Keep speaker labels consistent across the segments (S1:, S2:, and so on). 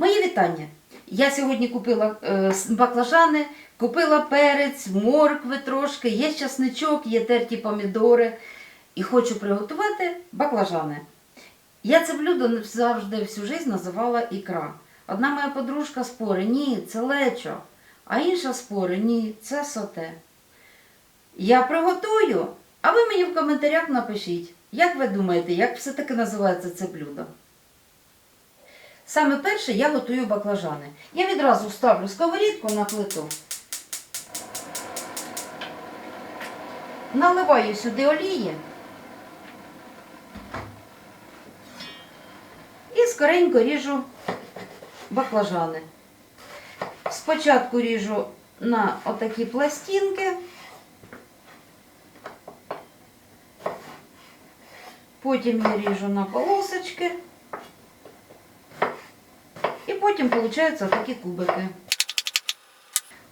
S1: Мої вітання. Я сьогодні купила е, баклажани, купила перець, моркви трошки, є часничок, є терті помідори. І хочу приготувати баклажани. Я це блюдо завжди всю життя називала ікра. Одна моя подружка спори, ні, це лечо, а інша спори, ні, це соте. Я приготую, а ви мені в коментарях напишіть, як ви думаєте, як все-таки називається це блюдо. Саме перше я готую баклажани. Я відразу ставлю сковорідку на плиту. Наливаю сюди олії. І скоренько ріжу баклажани. Спочатку ріжу на отакі пластинки. Потім я ріжу на полосочки. Потім виходить такі кубики.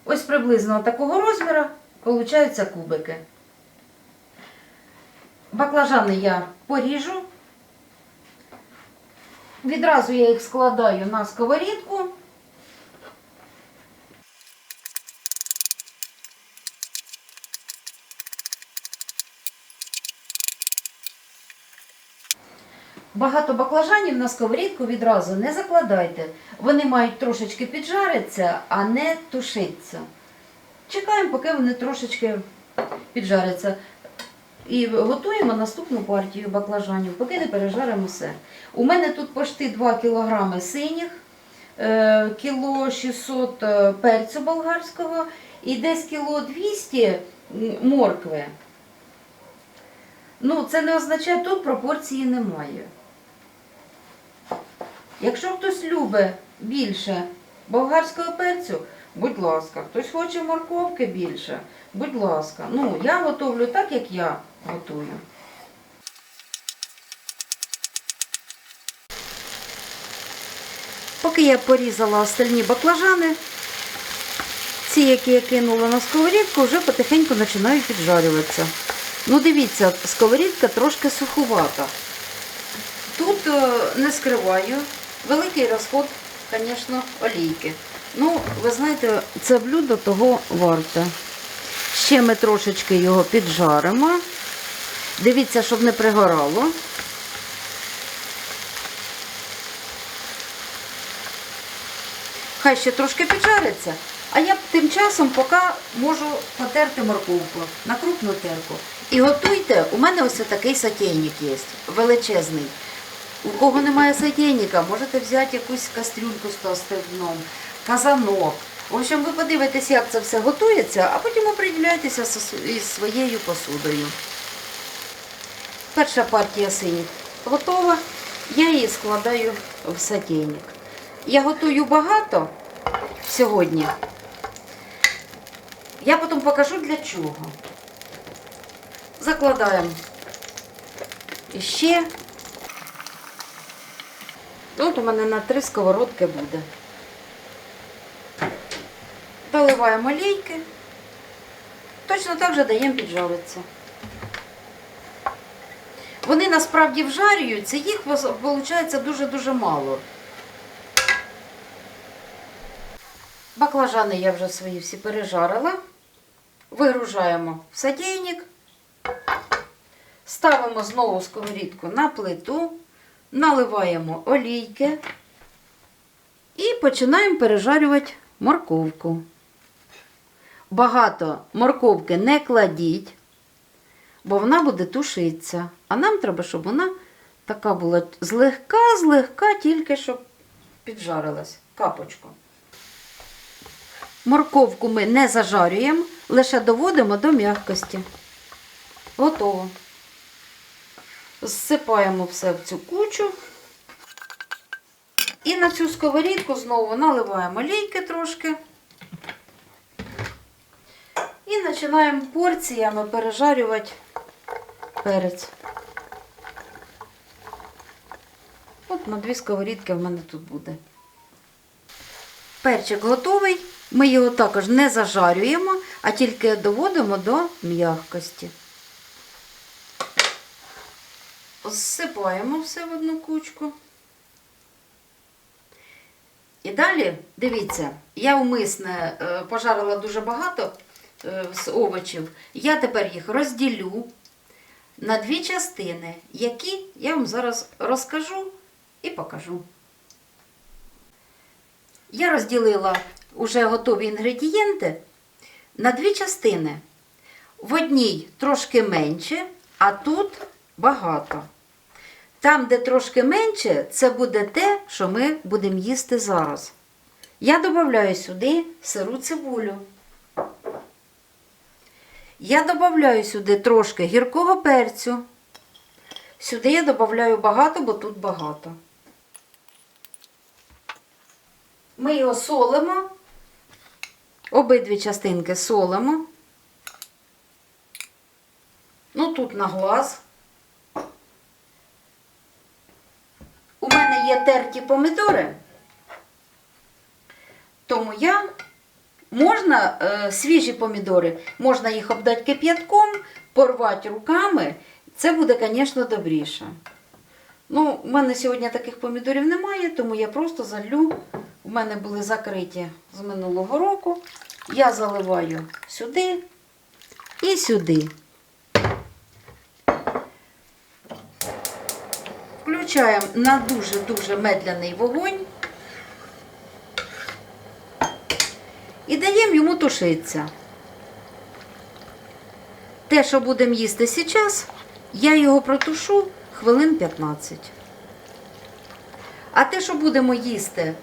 S1: Ось приблизно такого розміру получаються кубики. Баклажани я поріжу. Відразу я їх складаю на сковорідку. Багато баклажанів на сковорідку відразу не закладайте. Вони мають трошечки піджаритися, а не тушитися. Чекаємо, поки вони трошечки піджаряться. І готуємо наступну партію баклажанів, поки не пережаримо все. У мене тут почти 2 кг синіх, е, кіло 600 е, перцю болгарського і десь кіло 200 м, моркви. Ну, це не означає, тут пропорції немає. Якщо хтось любить більше болгарського перцю, будь ласка, хтось хоче морковки більше, будь ласка. Ну, я готовлю так, як я готую. Поки я порізала остальні баклажани, ці, які я кинула на сковорідку, вже потихеньку починають піджарюватися. Ну, дивіться, сковорідка трошки сухувата. Тут е, не скриваю. Великий розход, звісно, олійки. Ну, ви знаєте, це блюдо того варте. Ще ми трошечки його піджаримо. Дивіться, щоб не пригорало. Хай ще трошки піджариться. А я тим часом поки можу потерти морковку на крупну терку. І готуйте, у мене ось такий сотейник є, величезний. У кого немає сотейника, можете взяти якусь кастрюльку з товстим дном, казанок. В общем, ви подивитесь, як це все готується, а потім оприділяйтеся із своєю посудою. Перша партія синіх готова. Я її складаю в сотейник. Я готую багато сьогодні. Я потім покажу для чого. Закладаємо ще. От у мене на три сковородки буде. Доливаємо олійки. Точно так же даємо піджаритися. Вони насправді вжарюються, їх виходить дуже-дуже мало. Баклажани я вже свої всі пережарила. Вигружаємо в сотейник. Ставимо знову сковорідку на плиту, наливаємо олійки і починаємо пережарювати морковку. Багато морковки не кладіть, бо вона буде тушитися. А нам треба, щоб вона така була злегка-злегка, тільки щоб піджарилась капочку. Морковку ми не зажарюємо, лише доводимо до м'якості. Готово. Зсипаємо все в цю кучу. І на цю сковорідку знову наливаємо олійки трошки. І починаємо порціями пережарювати перець. От на дві сковорідки в мене тут буде. Перчик готовий. Ми його також не зажарюємо, а тільки доводимо до м'якості. Зсипаємо все в одну кучку. І далі, дивіться, я умисне е, пожарила дуже багато е, з овочів. Я тепер їх розділю на дві частини, які я вам зараз розкажу і покажу. Я розділила уже готові інгредієнти на дві частини. В одній трошки менше, а тут багато. Там, де трошки менше, це буде те, що ми будемо їсти зараз. Я додаю сюди сиру цибулю. Я додаю сюди трошки гіркого перцю. Сюди я додаю багато, бо тут багато. Ми його солимо. Обидві частинки солимо. Ну, тут на глаз. У мене є терті помідори, тому я можна е, свіжі помідори, можна їх обдати кип'ятком, порвати руками. Це буде, звісно, добріше. Ну, у мене сьогодні таких помідорів немає, тому я просто залю. У мене були закриті з минулого року. Я заливаю сюди і сюди. Включаємо на дуже-дуже медленний вогонь і даємо йому тушитися. Те, що будемо їсти зараз, я його протушу хвилин 15. А те, що будемо їсти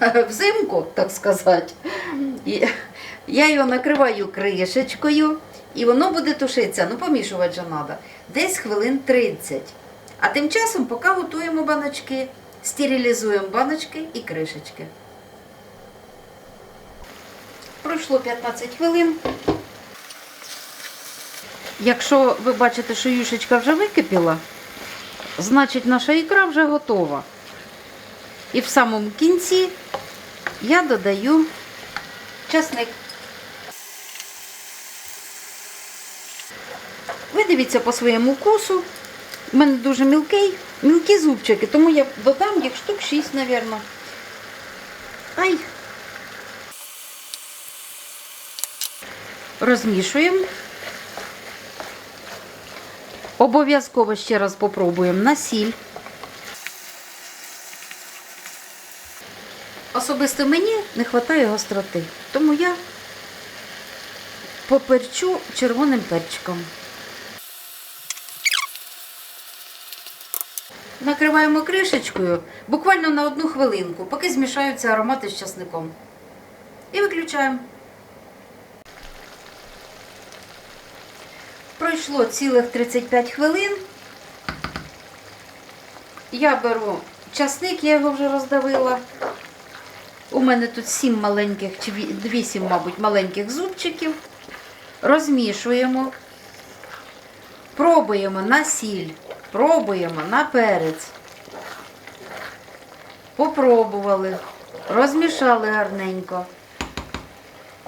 S1: взимку, так сказати, я його накриваю кришечкою, і воно буде тушитися. Ну, помішувати же треба. Десь хвилин 30. А тим часом, поки готуємо баночки, стерилізуємо баночки і кришечки. Пройшло 15 хвилин. Якщо ви бачите, що юшечка вже википіла, значить наша ікра вже готова. І в самому кінці я додаю часник. Ви дивіться по своєму вкусу. У мене дуже мілкий, мілкі зубчики, тому я додам їх штук 6, мабуть. Ай. Розмішуємо. Обов'язково ще раз попробуємо на сіль. Особисто мені не вистачає гостроти, тому я поперчу червоним перчиком. Накриваємо кришечкою буквально на одну хвилинку, поки змішаються аромати з часником. І виключаємо. Пройшло цілих 35 хвилин. Я беру часник, я його вже роздавила. У мене тут 7 маленьких, чи 8, мабуть, маленьких зубчиків. Розмішуємо. Пробуємо на сіль, пробуємо на перець. Попробували, розмішали гарненько.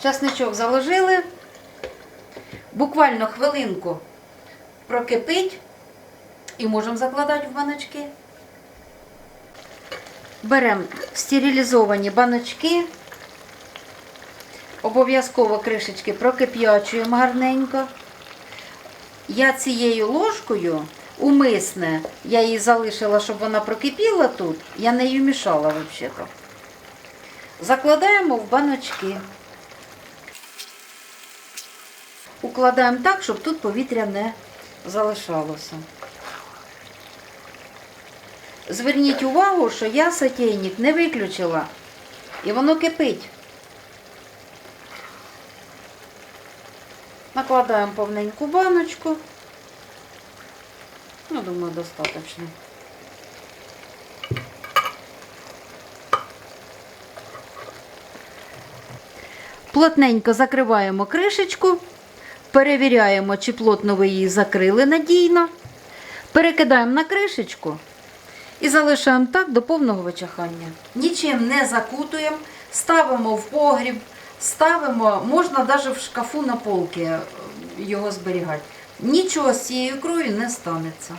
S1: Часничок заложили. Буквально хвилинку прокипить і можемо закладати в баночки. Беремо стерилізовані баночки. Обов'язково кришечки прокип'ячуємо гарненько. Я цією ложкою умисне, я її залишила, щоб вона прокипіла тут, я нею мішала взагалі. Закладаємо в баночки. Укладаємо так, щоб тут повітря не залишалося. Зверніть увагу, що я сотейник не виключила, і воно кипить. Накладаємо повненьку баночку. Ну, думаю, достаточно. Плотненько закриваємо кришечку, перевіряємо, чи плотно ви її закрили надійно. Перекидаємо на кришечку і залишаємо так до повного вичахання. Нічим не закутуємо, ставимо в погріб, ставимо, можна навіть в шкафу на полки е, його зберігати. Нічого з цією ікрою не станеться.